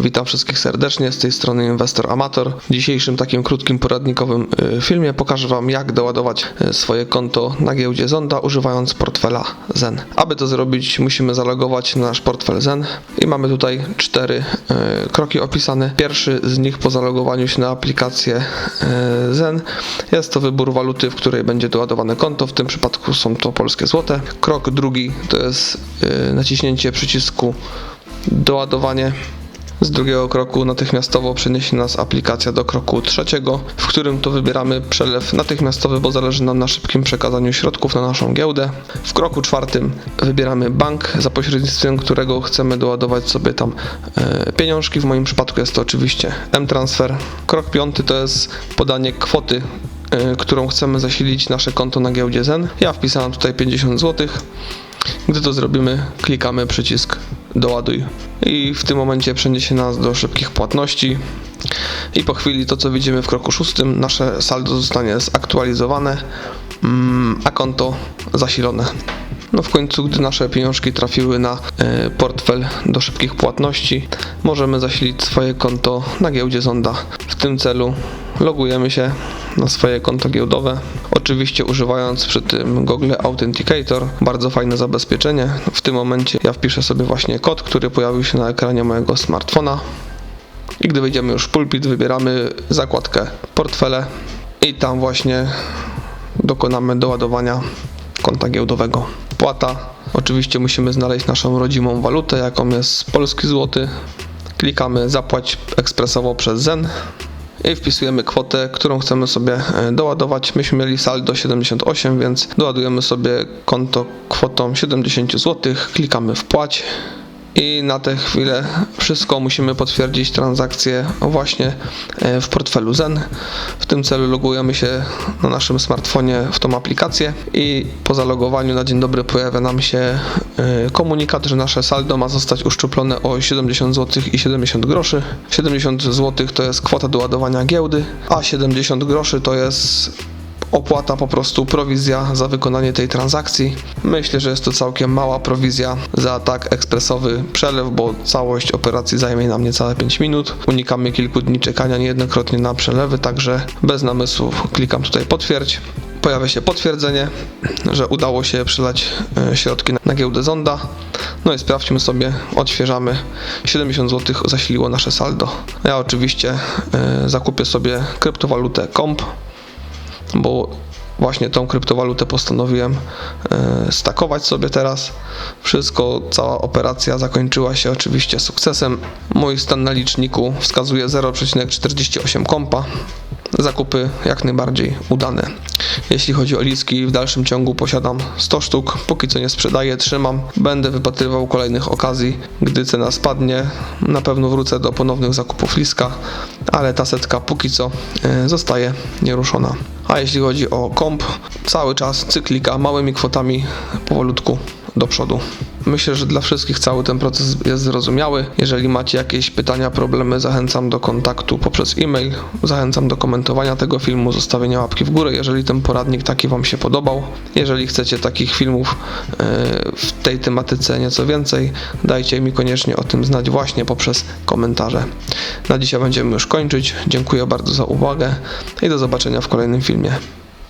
Witam wszystkich serdecznie, z tej strony Inwestor Amator. W dzisiejszym takim krótkim poradnikowym y, filmie pokażę Wam jak doładować y, swoje konto na giełdzie Zonda używając portfela Zen. Aby to zrobić musimy zalogować na nasz portfel Zen i mamy tutaj cztery y, kroki opisane. Pierwszy z nich po zalogowaniu się na aplikację Zen jest to wybór waluty, w której będzie doładowane konto, w tym przypadku są to polskie złote. Krok drugi to jest naciśnięcie przycisku doładowanie z drugiego kroku natychmiastowo przeniesie nas aplikacja do kroku trzeciego, w którym to wybieramy przelew natychmiastowy, bo zależy nam na szybkim przekazaniu środków na naszą giełdę. W kroku czwartym wybieramy bank, za pośrednictwem którego chcemy doładować sobie tam e, pieniążki. W moim przypadku jest to oczywiście M-Transfer. Krok piąty to jest podanie kwoty e, którą chcemy zasilić nasze konto na giełdzie Zen. Ja wpisałem tutaj 50 zł. Gdy to zrobimy, klikamy przycisk doładuj i w tym momencie przeniesie nas do szybkich płatności i po chwili to co widzimy w kroku szóstym, nasze saldo zostanie zaktualizowane, mm, a konto zasilone. No w końcu, gdy nasze pieniążki trafiły na e, portfel do szybkich płatności, możemy zasilić swoje konto na giełdzie Zonda. W tym celu logujemy się na swoje konto giełdowe. Oczywiście używając przy tym Google Authenticator, bardzo fajne zabezpieczenie. W tym momencie ja wpiszę sobie właśnie kod, który pojawił się na ekranie mojego smartfona. I gdy wejdziemy już w pulpit, wybieramy zakładkę portfele i tam właśnie dokonamy doładowania konta giełdowego. Płata. Oczywiście musimy znaleźć naszą rodzimą walutę, jaką jest polski złoty. Klikamy zapłać ekspresowo przez Zen i wpisujemy kwotę, którą chcemy sobie e, doładować. Myśmy mieli saldo 78, więc doładujemy sobie konto kwotą 70 zł. Klikamy wpłać. I na tę chwilę wszystko musimy potwierdzić transakcję właśnie e, w portfelu Zen. W tym celu logujemy się na naszym smartfonie w tą aplikację i po zalogowaniu na dzień dobry pojawia nam się e, komunikat, że nasze saldo ma zostać uszczuplone o 70 zł i 70 groszy. 70 zł to jest kwota do ładowania giełdy, a 70 groszy to jest opłata po prostu prowizja za wykonanie tej transakcji. Myślę, że jest to całkiem mała prowizja za tak ekspresowy przelew, bo całość operacji zajmie nam niecałe 5 minut. Unikamy kilku dni czekania niejednokrotnie na przelewy, także bez namysłów klikam tutaj potwierdź. Pojawia się potwierdzenie, że udało się przelać e, środki na- giełdę Zonda. No i sprawdźmy sobie, odświeżamy. 70 zł zasiliło nasze saldo. Ja oczywiście e, zakupię sobie kryptowalutę KOMP bo właśnie tą kryptowalutę postanowiłem e, stakować sobie teraz. Wszystko, cała operacja zakończyła się oczywiście sukcesem. Mój stan na liczniku wskazuje 0,48 kompa. Zakupy jak najbardziej udane. Jeśli chodzi o liski, w dalszym ciągu posiadam 100 sztuk. Póki co nie sprzedaję, trzymam. Będę wypatrywał kolejnych okazji. Gdy cena spadnie, na pewno wrócę do ponownych zakupów liska, ale ta setka póki co e, zostaje nieruszona. A jeśli chodzi o komp, cały czas cyklika małymi kwotami powolutku do przodu. Myślę, że dla wszystkich cały ten proces jest zrozumiały. Jeżeli macie jakieś pytania, problemy, zachęcam do kontaktu poprzez e-mail. Zachęcam do komentowania tego filmu, zostawienia łapki w górę, jeżeli ten poradnik taki Wam się podobał. Jeżeli chcecie takich filmów e, w tej tematyce nieco więcej, dajcie mi koniecznie o tym znać właśnie poprzez komentarze. Na dzisiaj będziemy już kończyć. Dziękuję bardzo za uwagę i do zobaczenia w kolejnym filmie.